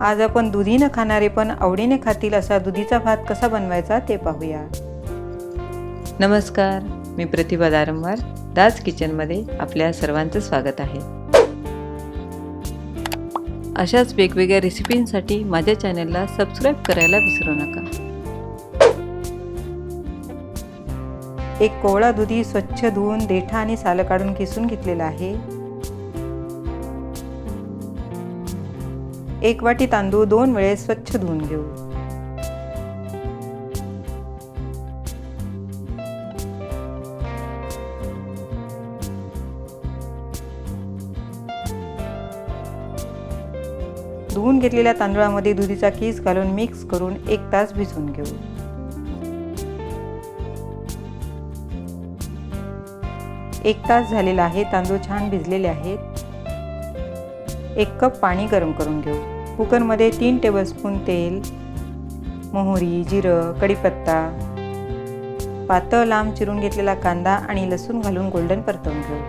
आज आपण दुधी न खाणारे पण आवडीने खातील असा दुधीचा भात कसा बनवायचा ते पाहूया. नमस्कार मी प्रतिभा दारंवार दास किचनमध्ये आपल्या सर्वांचं स्वागत आहे. अशाच वेगवेगळ्या रेसिपींसाठी माझ्या चॅनलला सबस्क्राईब करायला विसरू नका. एक कोवळा दुधी स्वच्छ धुवून देठा आणि सालं काढून किसून घेतलेला आहे. एक वाटी तांदूळ दोन वेळेस स्वच्छ धुवून घेऊ. धुवून घेतलेल्या तांदळामध्ये दुधीचा कीस घालून मिक्स करून एक तास भिजवून घेऊ. एक तास झालेला आहे तांदूळ छान भिजलेले आहेत. एक कप पाणी गरम करून घेऊ. कुकरमध्ये तीन टेबलस्पून तेल मोहरी जिरं कढीपत्ता पातळ लांब चिरून घेतलेला कांदा आणि लसूण घालून गोल्डन परतवून घेऊ.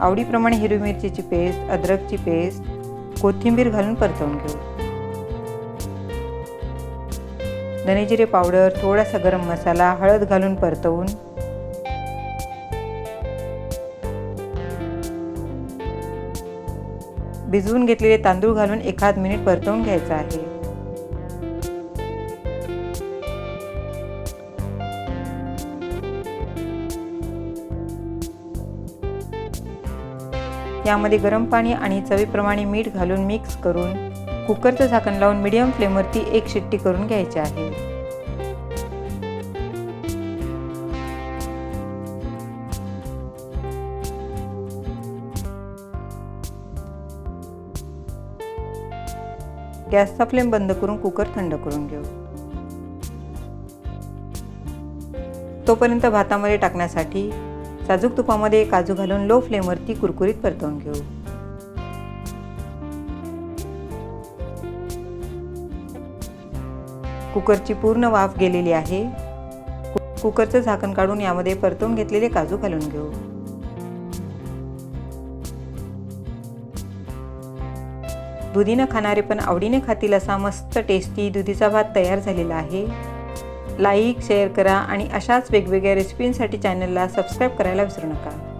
आवडीप्रमाणे हिरवी मिरचीची पेस्ट अद्रकची पेस्ट कोथिंबीर घालून परतवून घेऊ. धनेजिरे पावडर थोडासा गरम मसाला हळद घालून परतवून भिजवून घेतलेले तांदूळ घालून एखाद मिनिट परतवून घ्यायचा आहे. यामध्ये गरम पाणी आणि चवीप्रमाणे मीठ घालून मिक्स करून कुकरचं झाकण लावून मिडियम फ्लेमवरती एक शिट्टी करून घ्यायची आहे. गॅसचा फ्लेम बंद करून कुकर थंड करून घेऊ. तोपर्यंत भातामध्ये टाकण्यासाठी साजूक तुपामध्ये काजू घालून लो फ्लेमवरती कुरकुरीत परतवून घेऊ. कुकरची पूर्ण वाफ गेलेली आहे. कुकरचं झाकण काढून यामध्ये परतवून घेतलेले काजू घालून घेऊ. दुधीनं खाणारे पण आवडीने खातील असा मस्त टेस्टी दुधीचा भात तयार झालेला आहे. लाईक शेअर करा आणि अशाच वेगवेगळ्या रेसिपींसाठी चॅनलला सबस्क्राईब करायला विसरू नका.